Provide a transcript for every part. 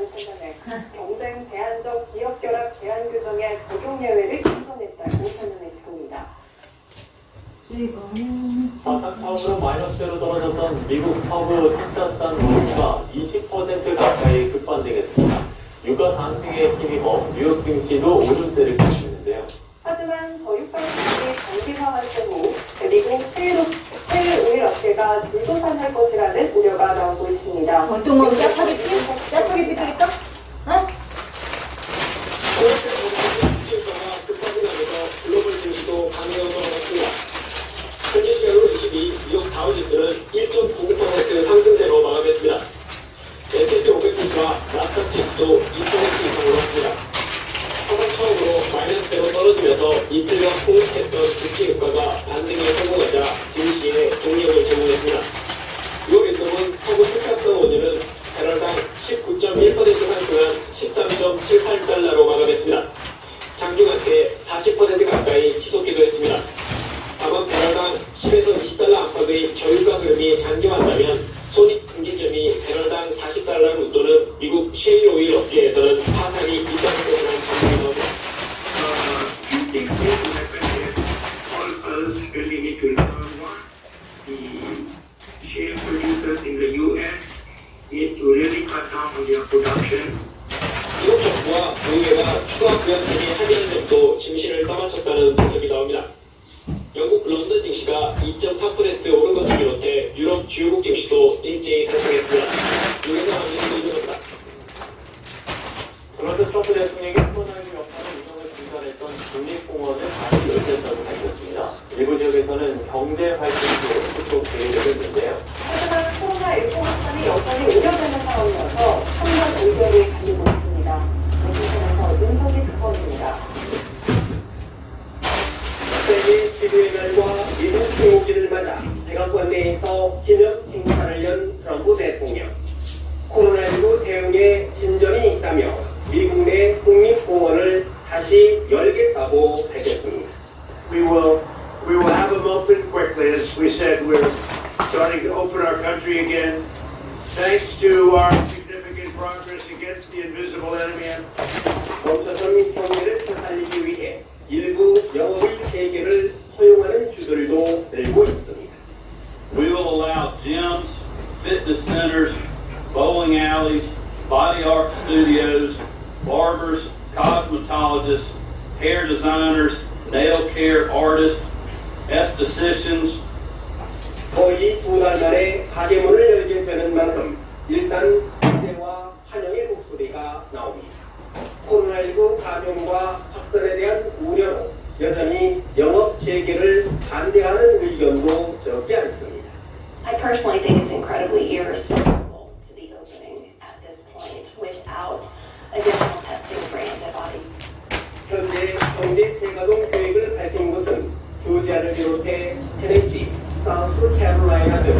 없다고 판단해 경쟁 제한적 기업 결합 제한 규정의 적용 예외를 인정했다고 설명했습니다. 지금 사상 처음으로 마이너스로 떨어졌던 미국 서부 텍사스산 원유가 20% 가까이 급반등했습니다. 유가 상승에 힘입어 뉴욕 증시도 오름세를 보이는데요. 하지만 저유가 수준이 장기화할 경우 미국 셰일, 오일 업계가 불도산할 것이라는 우려가 나오고 있습니다. 뭐 짜파게티? 짜파게티 끓일까? 어? 주가가 급반등하면서 글로벌 증시도 강력을 떨어졌습니다. 현지 시간으로 22 뉴욕 다우지수는 1.99% 상승세로 마감했습니다. S&P 500 지수와 나스닥 지수도 2% 이상으로 합니다. 사상 처음으로 마이너스대로 떨어지면서 이틀간 폭락했던 국제 유가가 반등에 성공하자 증시에 동력을 제공했습니다. 6월 일동은 서부 텍사스산 원유는 배럴당 19.1% 상승한 13.78달러로 마감했습니다. 장중한테 40% 가까이 지속기도 했습니다. 다만 배럴당 10에서 20달러 안팎의 저유가 흐름이 장기화한다면 손익 금기점이 배럴당 40달러 웃도는 미국 셰일 오일 업계에서는 파산이 uh, their production. 미국 정부와 노예가 추가 부양책이 합의한 점도 증시를 떠받쳤다는 분석이 나옵니다. 영국 런던 증시가 2.3% 오른 것을 비롯해 유럽 주요국 증시도 일제히 상승했습니다. 유에서 한국도 이루어졌다. 도널드 트럼프 대통령이 코로나19 여파로 운영을 중단했던 국립공원을 다시 열겠다고 밝혔습니다. 일부 지역에서는 경제 활동도 후속 계획을 했는데요. 하지만 코로나19 확산이 여전히 우려되는 상황이어서 참여 의견을 가지고 있습니다. 워싱턴에서 윤석이 특파원입니다. 세계 지구의 날과 미국 식목일을 맞아 백악관 내에서 기념 행사를 연 트럼프 대통령. 코로나19 대응에 진전이 있다며 미국 내 국립공원을 다시 열겠다고 밝혔습니다. we will we will have them open quickly. As we said, we're starting to open our country again, thanks to our significant progress against the invisible enemy. 멈춰선 경제를 되살리기 위해 일부 영업의 재개를 허용하는 주들도 늘고 있습니다. We will allow gyms, fitness centers, bowling alleys, body art studios, barbers, cosmetologists, hair designers, nail care artists, estheticians, 거의 두 달 만에 가게문을 열게 되는 additional testing for antibodies. 현재 경제 재가동 계획을 밝힌 곳은 조지아를 비롯해 테네시, 사우스 캐롤라이나 등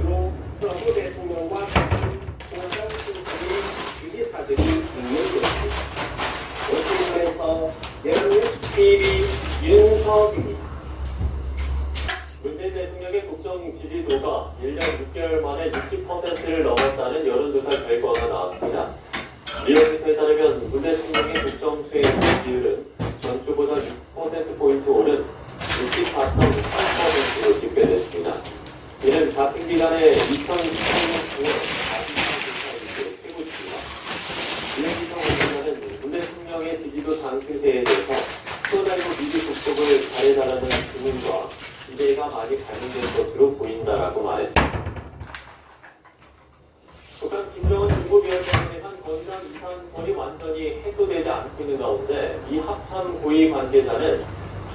주로 트럼프 대통령과 공상 신청의 유지사들이 있는 곳입니다. 워싱턴에서 여론뉴스 TV 윤석입니다. 문재인 대통령의 국정 지지도가 1년 6개월 만에 60%를 넘었다는 여론조사 결과가 나왔습니다. 리얼미터에 따르면 문 대통령의 국정 수행 지지율은 전주보다 6%포인트 오른 64.3%로 집계됐습니다. 이는 같은 기간에 2020년 중에 가장 최고치입니다. 이현기성 의원은 문 대통령의 지지도 상승세에 대해서 코로나19 위기 극복을 잘해달라는 주문과 기대가 많이 반영된 것으로 보인다라고 말했습니다. 북한 김정은 중국위원장 건강 이산설이 완전히 해소되지 않고 있는 가운데 이 합참 고위 관계자는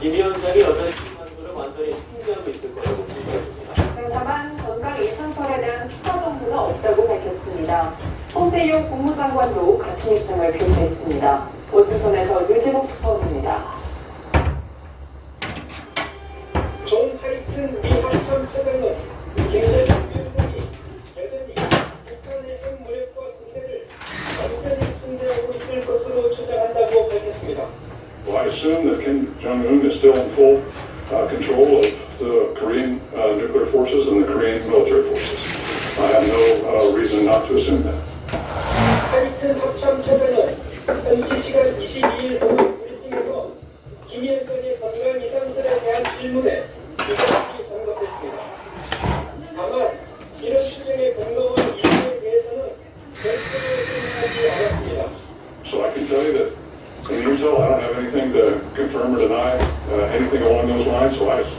김 위원장이 여전히 이 관계를 완전히 통제하고 있을 거라고 분석했습니다. 네, 다만 건강 예산설에 대한 추가 정보는 없다고 밝혔습니다. 폼페이오 국무장관도 같은 입장을 표시했습니다. 워싱턴에서 유지복 assume that Kim Jong Un is still in full uh, control of the Korean uh, nuclear forces and the Korean military forces. I have no uh, reason not to assume that. 하리튼 같은 합참 차장은 현지 시간 22일 오후 브리핑에서 김일권의 건강 이상설에 대한 질문에 to confirm or deny uh, anything along those lines, so I just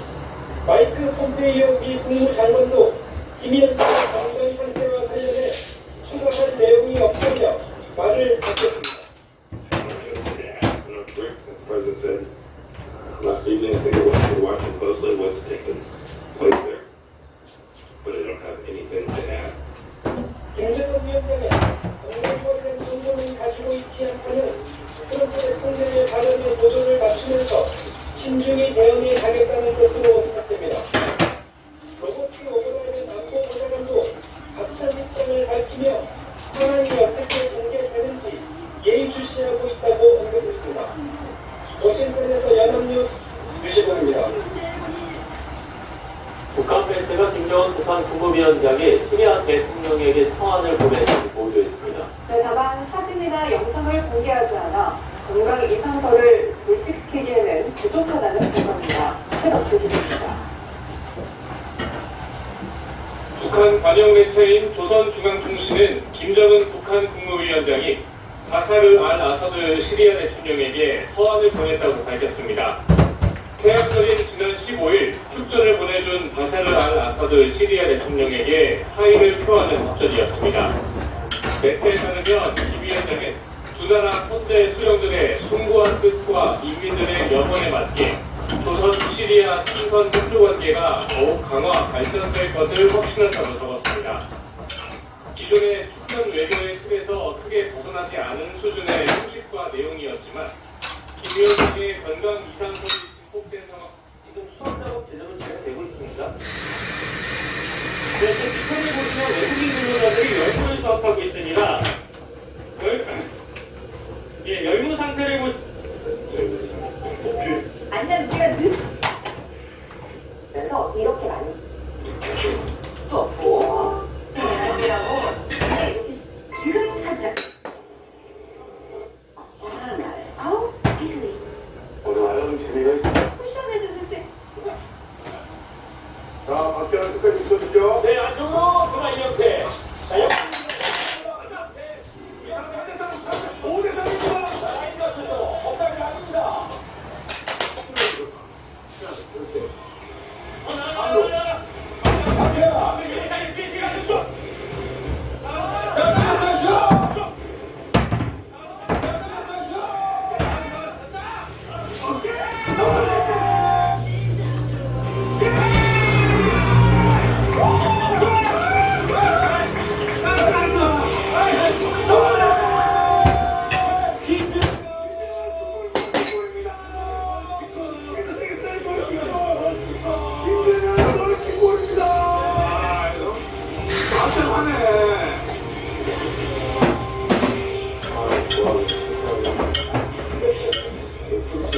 마이크 폼페이오 미 국무장관도 김일권의 건강 상태와 관련해 추가할 내용이 없다며 말을 바꿨습니다. As the president said uh, last evening, I think we're we're watching closely what's taking place there. But I don't have anything to add. 김정은 위원장은 건강과 관련 정보는 가지고 있지 않다는 트럼프 대통령의 발언에 도전을 맞추면서 신중히 대응해 가겠다는 것으로 해석됩니다. 로버트 오브라이언 안보보좌관도 같은 입장을 밝히며 상황이 어떻게 전개되는지 예의주시하고 있다고 언급했습니다. 워싱턴에서 연합뉴스 유시봉입니다. 북한 벤트가 김정은 북한 국무위원장이 시리아 대통령에게 서한을 보냈다고 보도했습니다. 네, 다만 사진이나 영상을 공개하지 않아 건강 이상설을 불식시키기에는 부족하다는 평가입니다. 새덕주 기자입니다. 북한 관영 매체인 조선중앙통신은 김정은 북한 국무위원장이 바샤르 알 아사드 시리아 대통령에게 서한을 보냈다고 밝혔습니다. 태양절인 지난 15일 축전을 보내준 바샤르 알 아사드 시리아 대통령에게 사의를 표하는 답변이었습니다. 매체에 따르면 김 위원장은 두 나라 현대 수령들의 숭고한 뜻과 인민들의 염원에 맞게 조선 시리아 친선 협조 관계가 더욱 강화 발전될 것을 확신한다고 적었습니다. 기존의 축전 외교의 틀에서 크게 벗어나지 않은 수준의 형식과 내용이었지만 김 위원장의 건강 이상설이 증폭된 상황 지금 수학 작업 제대로 진행되고 있습니다. 네, 지금 피처를 보시면 외국인 근로자들이 열무를 수확하고 있습니다. 아니면 우리가 늦 그래서 이렇게 많이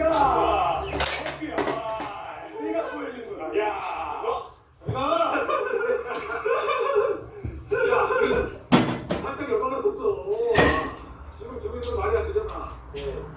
야! 어깨야! 네가 소리는구나. 야! 어? 내가! 야! 우리 한창 열받았었어. 지금 저기서 말이 안 되잖아. 네.